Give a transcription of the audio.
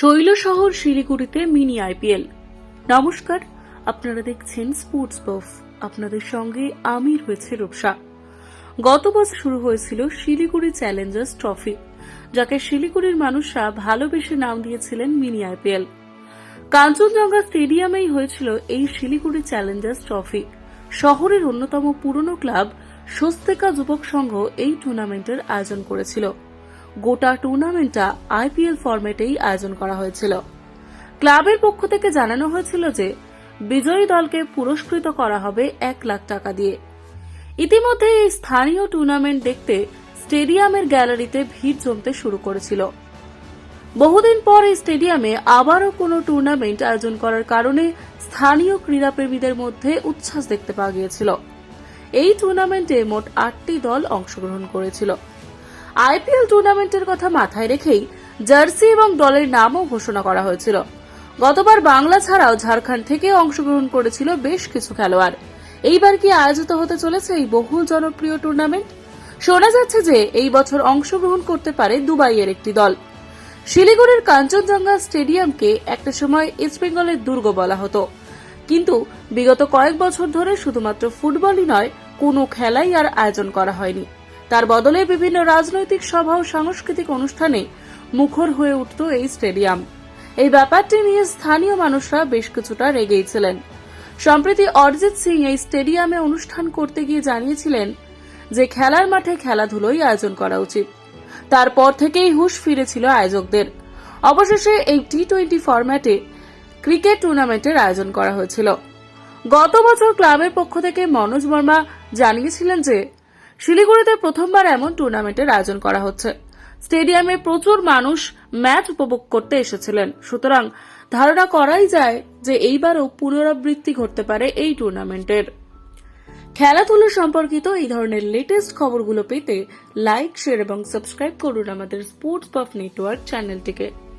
শৈল শহর শিলিগুড়িতে মিনি আইপিএল। নমস্কার, আপনারা দেখছেন স্পোর্টস বফ আপনাদের সঙ্গে আমি রয়েছে রূপসা। গত বছর শুরু হয়েছিল শিলিগুড়ি চ্যালেঞ্জার্স ট্রফি যাকে শিলিগুড়ির মানুষরা ভালোবেসে নাম দিয়েছিলেন মিনি আইপিএল। কাঞ্চনজঙ্ঘা স্টেডিয়ামেই হয়েছিল এই শিলিগুড়ি চ্যালেঞ্জার্স ট্রফি শহরের অন্যতম পুরনো ক্লাব স্বস্তিকা যুবক সংঘ এই টুর্নামেন্টের আয়োজন করেছিল। গোটা টুর্নামেন্টটা আইপিএল ফরম্যাটেই আয়োজন করা হয়েছিল। ক্লাবের পক্ষ থেকে জানানো হয়েছিল যে, বিজয়ী দলকে পুরস্কৃত করা হবে এক লাখ টাকা দিয়ে। ইতিমধ্যে এই স্থানীয় টুর্নামেন্ট দেখতে স্টেডিয়ামের গ্যালারিতে ভিড় জমতে শুরু করেছিল। বহুদিন পর এই স্টেডিয়ামে আবারও কোনো টুর্নামেন্ট আয়োজন করার কারণে স্থানীয় ক্রীড়াপ্রেমীদের মধ্যে উচ্ছ্বাস দেখতে পাওয়া গিয়েছিল। এই টুর্নামেন্টে মোট আটটি দল অংশগ্রহণ করেছিল। আইপিএল টুর্নামেন্টের কথা মাথায় রেখেই জার্সি এবং দলের নামও ঘোষণা করা হয়েছিল। গতবার বাংলা ছাড়াও ঝাড়খণ্ড থেকে অংশগ্রহণ করেছিল বেশ কিছু খেলোয়াড়। এইবার কি আয়োজিত হতে চলেছে এই বহুল জনপ্রিয় টুর্নামেন্ট? শোনা যাচ্ছে যে এই বছর অংশগ্রহণ করতে পারে দুবাইয়ের একটি দল। শিলিগুড়ির কাঞ্চনজঙ্ঘা স্টেডিয়ামকে একটা সময় ইস্টবেঙ্গলের দুর্গ বলা হতো। কিন্তু বিগত কয়েক বছর ধরে শুধুমাত্র ফুটবলই নয়, কোনো খেলাই আর আয়োজন করা হয়নি। তার বদলে বিভিন্ন রাজনৈতিক সভা ও সাংস্কৃতিক অনুষ্ঠানে মুখর হয়ে উঠত এই স্টেডিয়াম। এই ব্যাপারটি নিয়ে স্থানীয় মানুষরা বেশ কিছুটা রেগেই ছিলেন। সম্প্রতি অরিজিৎ সিং এই স্টেডিয়ামে অনুষ্ঠান করতে গিয়ে জানিয়েছিলেন যে খেলার মাঠে খেলাধুলোই আয়োজন করা উচিত। তারপর থেকেই হুশ ফিরেছিল আয়োজকদের। অবশেষে এই টি টোয়েন্টি ফরম্যাটে ক্রিকেট টুর্নামেন্টের আয়োজন করা হয়েছিল। গত বছর ক্লাবের পক্ষ থেকে মনোজ বর্মা জানিয়েছিলেন যে শিলিগুড়িতে প্রথমবার এমন টুর্নামেন্টের আয়োজন করা হচ্ছে। স্টেডিয়ামে প্রচুর মানুষ ম্যাচ উপভোগ করতে এসেছিলেন। সুতরাং ধারণা করাই যায় যে এইবারও পুনরাবৃত্তি ঘটতে পারে এই টুর্নামেন্টের। খেলাধুলো সম্পর্কিত এই ধরনের লেটেস্ট খবরগুলো পেতে লাইক শেয়ার এবং সাবস্ক্রাইব করুন আমাদের স্পোর্টস বাফ নেটওয়ার্ক চ্যানেলটিকে।